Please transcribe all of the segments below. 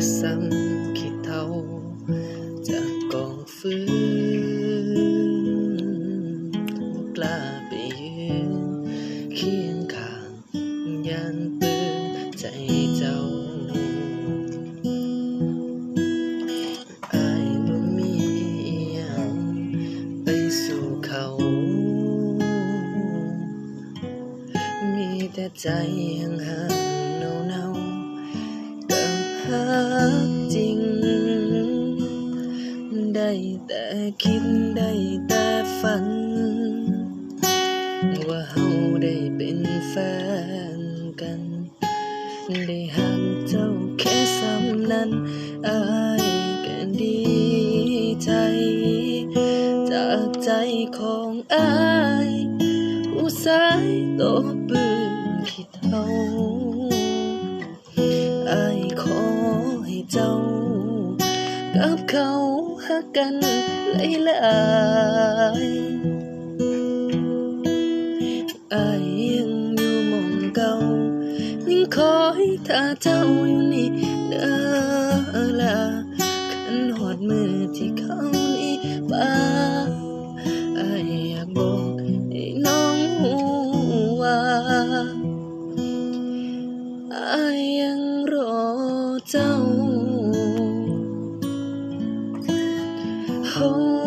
คือซ้ำขี้เท่าจากกองฟืนกล้าไปยืนเคียงข้างยานปืนใจเจ้าอายบ่มีอิหยังไปสู่เขา มีแต่ใจยังห่าง ได้แต่คิดได้แต่ฝัน ว่าเฮาได้เป็นแฟนกัน ได้หักเจ้าแค่ซ้ำนั้นอายก็ดีใจ จากใจของอายผู้สายโตปืนขี้เท่าอายขอให้เจ้า กับเขา หักกันหลายๆอายยังอยู่หมองเก่า home.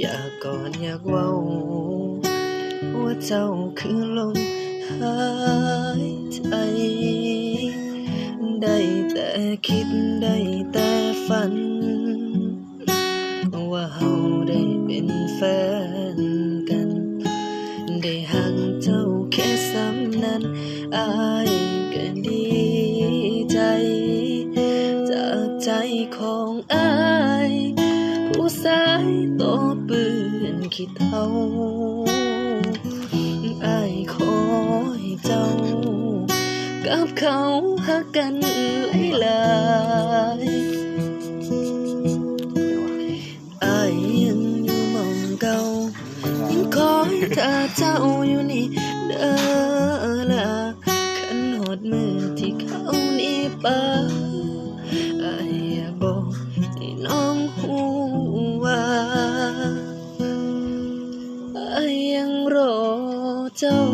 อยากกอดอยากเว้าว่าเจ้าคือลมหายใจ ได้แต่คิดได้แต่ฝัน ว่าเฮาได้เป็นแฟนกัน ได้หักเจ้าแค่ซ้ำนั้นอายก็ดีใจ จากใจของอาย ผู้สายโตปืนขี้เท่าอายขอให้เจ้า กับเขาหักกันหลายๆอายยังอยู่มองเก่ายังคอยถ้าเจ้าอยู่นี่เด้อละขันหอดมือที่เขานี่ปาอายบอก อ